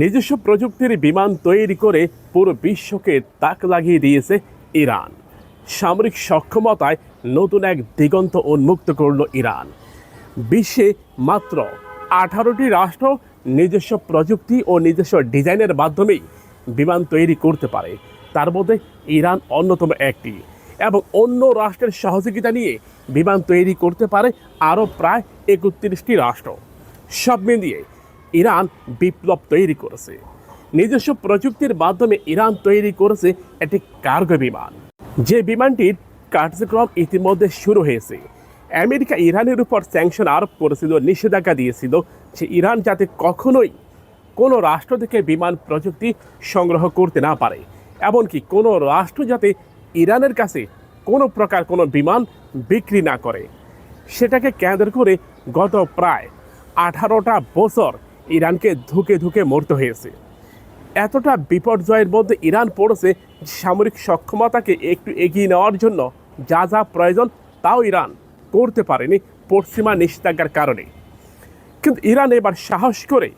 নিজস্ব প্রযুক্তির বিমান তৈরি করে পুরো বিশ্বকে তাক লাগিয়ে দিয়েছে ইরান। সামরিক সক্ষমতায় নতুন এক দিগন্ত উন্মুক্ত করল ইরান। বিশ্বে মাত্র আঠারোটি রাষ্ট্র নিজস্ব প্রযুক্তি ও নিজস্ব ডিজাইনের মাধ্যমেই বিমান তৈরি করতে পারে। তার মধ্যে ইরান অন্যতম একটি এবং অন্য রাষ্ট্রের সহযোগিতা নিয়ে বিমান তৈরি করতে পারে আরও প্রায় একত্রিশটি রাষ্ট্র। সব মিলিয়ে ইরান বিপ্লব তৈরি করেছে। নিজস্ব প্রযুক্তির মাধ্যমে ইরান তৈরি করেছে একটি কার্গো বিমান। যে বিমানটির কার্যক্রম ইতিমধ্যে শুরু হয়েছে। আমেরিকা ইরানের উপর স্যাংশন আরোপ করেছিল, নিষেধাজ্ঞা দিয়েছিল যে ইরান যাতে কখনোই কোনো রাষ্ট্র থেকে বিমান প্রযুক্তি সংগ্রহ করতে না পারে। এমনকি কোনো রাষ্ট্র যাতে ইরানের কাছে কোনো প্রকার কোনো বিমান বিক্রি না করে। সেটাকে কেন্দ্র করে গত প্রায় আঠারোটা বছর ইরানকে ধুকে ধুকে মরতে হয়েছে। এতটা বিপর্যয়ের মধ্যে ইরান পড়েছে সামরিক সক্ষমতাকে একটু এগিয়ে নেওয়ার জন্য যা যা প্রয়োজন তাও ইরান করতে পারেনি পশ্চিমা নিষেধাজ্ঞার কারণে। কিন্তু ইরান এবার সাহস করে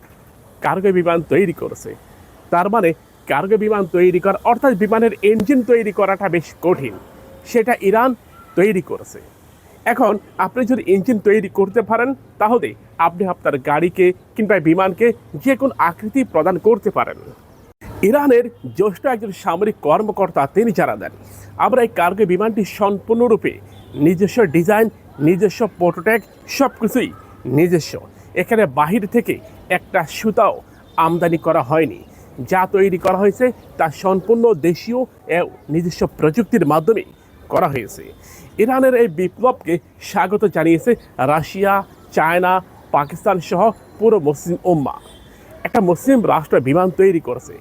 কার্গো বিমান তৈরি করেছে। তার মানে কার্গো বিমান তৈরি করা, অর্থাৎ বিমানের ইঞ্জিন তৈরি করাটা বেশ কঠিন। সেটা ইরান তৈরি করেছে। এখন আপনি যদি ইঞ্জিন তৈরি করতে পারেন, তাহলে আপনি আপনার গাড়িকে কিংবা বিমানকে যে কোনো আকৃতি প্রদান করতে পারেন। ইরানের জ্যেষ্ঠ একজন সামরিক কর্মকর্তা তিনি জানালেন আমরা এই কার্গো বিমানটি সম্পূর্ণরূপে নিজস্ব ডিজাইন, নিজস্ব প্রোটোটাইপ সব কিছুই নিজস্ব। এখানে বাহির থেকে একটা সুতাও আমদানি করা হয়নি। যা তৈরি করা হয়েছে তা সম্পূর্ণ দেশীয় নিজস্ব প্রযুক্তির মাধ্যমে করা হয়েছে। ইরানের এই বিপ্লবকে স্বাগত জানিয়েছে রাশিয়া, চায়না, পাকিস্তান সহ পুরো মুসলিম উম্মা। একটা মুসলিম রাষ্ট্র বিমান তৈরি করেছে।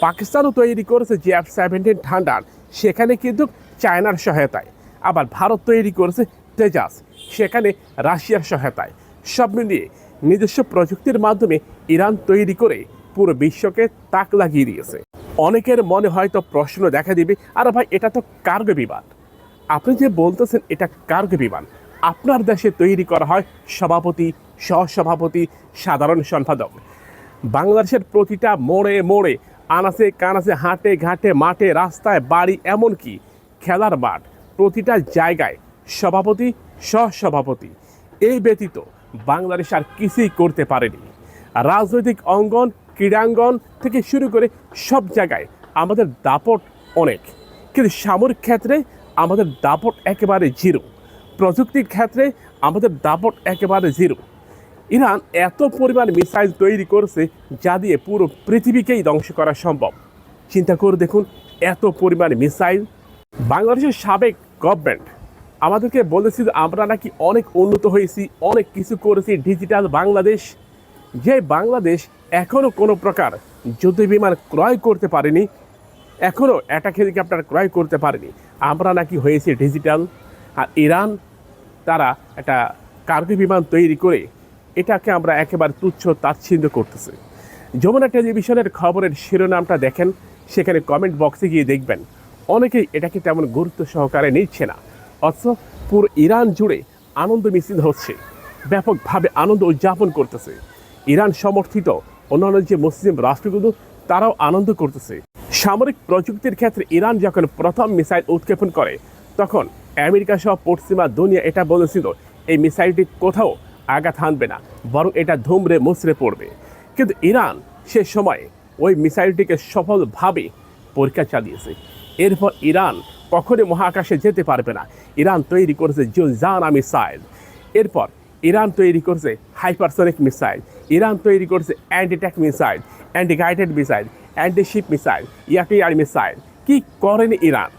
পাকিস্তানও তৈরি করেছে জি এফ সেভেন্টিন ঠান্ডার। সেখানে কিন্তু চায়নার সহায়তায়। আবার ভারত তৈরি করেছে তেজাস। সেখানে রাশিয়ার সহায়তায়। সব মিলিয়ে নিজস্ব প্রযুক্তির মাধ্যমে ইরান তৈরি করে পুরো বিশ্বকে তাক লাগিয়ে দিয়েছে। অনেকের মনে হয়তো প্রশ্ন দেখা দিবে, আর ভাই, এটা তো কার্গো বিমান। আপনি যে বলতেছেন, এটা কার্গো বিমান? আপনার দেশে তৈরি করা হয় সভাপতি, সহসভাপতি, সাধারণ সম্পাদক। বাংলাদেশের প্রতিটা মোড়ে মোড়ে, আনাচে কানাচে, হাটে ঘাটে, মাঠে, রাস্তায়, বাড়ি, এমনকি খেলার মাঠ, প্রতিটা জায়গায় সভাপতি, সহসভাপতি। এই ব্যতীত বাংলাদেশ আর কিছুই করতে পারেনি। রাজনৈতিক অঙ্গন, ক্রীড়াঙ্গন থেকে শুরু করে সব জায়গায় আমাদের দাপট অনেক। কিন্তু সামরিক ক্ষেত্রে আমাদের দাপট একেবারে জিরো। প্রযুক্তির ক্ষেত্রে আমাদের দাপট একেবারে জিরো। ইরান এত পরিমাণ মিসাইল তৈরি করছে যা দিয়ে পুরো পৃথিবীকেই ধ্বংস করা সম্ভব। চিন্তা করে দেখুন, এত পরিমাণ মিসাইল। বাংলাদেশের সাবেক গভর্নমেন্ট আমাদেরকে বলেছিল আমরা নাকি অনেক উন্নত হয়েছি, অনেক কিছু করেছি ডিজিটাল বাংলাদেশ। যে বাংলাদেশ এখনও কোনো প্রকার যুদ্ধ বিমান ক্রয় করতে পারেনি এখনও অ্যাটাক হেলিকপ্টার ক্রয় করতে পারেনি। আমরা নাকি হয়েছে ডিজিটাল আর ইরান, তারা একটা কার্গো বিমান তৈরি করে এটাকে আমরা একেবারে তুচ্ছ তাচ্ছিন্ন করতেছে। যমুনা টেলিভিশনের খবরের শিরোনামটা দেখেন, সেখানে কমেন্ট বক্সে গিয়ে দেখবেন। অনেকেই এটাকে তেমন গুরুত্ব সহকারে নিচ্ছে না। অথচ পুরো ইরান জুড়ে আনন্দ মিছিল হচ্ছে, ব্যাপকভাবে আনন্দ উদযাপন করতেছে। ইরান সমর্থিত অন্যান্য যে মুসলিম রাষ্ট্রগুলো, তারাও আনন্দ করতেছে। সামরিক প্রযুক্তির ক্ষেত্রে ইরান যখন প্রথম মিসাইল উৎক্ষেপণ করে, তখন আমেরিকা সহ পশ্চিমা দুনিয়া এটা বলেছিল, এই মিসাইলটি কোথাও আঘাত হানবে না, বরং এটা ধুমড়ে মুচড়ে পড়বে। কিন্তু ইরান সে সময় ওই মিসাইলটিকে সফলভাবে পরীক্ষা চালিয়েছে। এরপর ইরান কখনই মহাকাশে যেতে পারবে না। ইরান তৈরি করেছে জুলজানা মিসাইল। এরপর ইরান তৈরি করেছে হাইপারসনিক মিসাইল। ইরান তৈরি করেছে antitank missile anti guided missile. Anti ship missile ইয়াটিআর missile কি করেনি ইরান?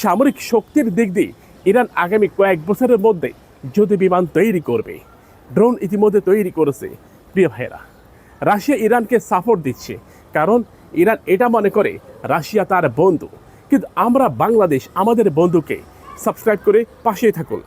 সামরিক শক্তির দিক দিয়ে ইরান আগামী কয়েক বছরের মধ্যে যুদ্ধ বিমান তৈরি করবে ড্রোন ইতিমধ্যে তৈরি করেছে, প্রিয় ভাইয়েরা। রাশিয়া ইরানকে সাপোর্ট দিচ্ছে, কারণ ইরান এটা মনে করে রাশিয়া তার বন্ধু। কিন্তু আমরা বাংলাদেশ আমাদের বন্ধুকে সাবস্ক্রাইব করে পাশেই থাকুন।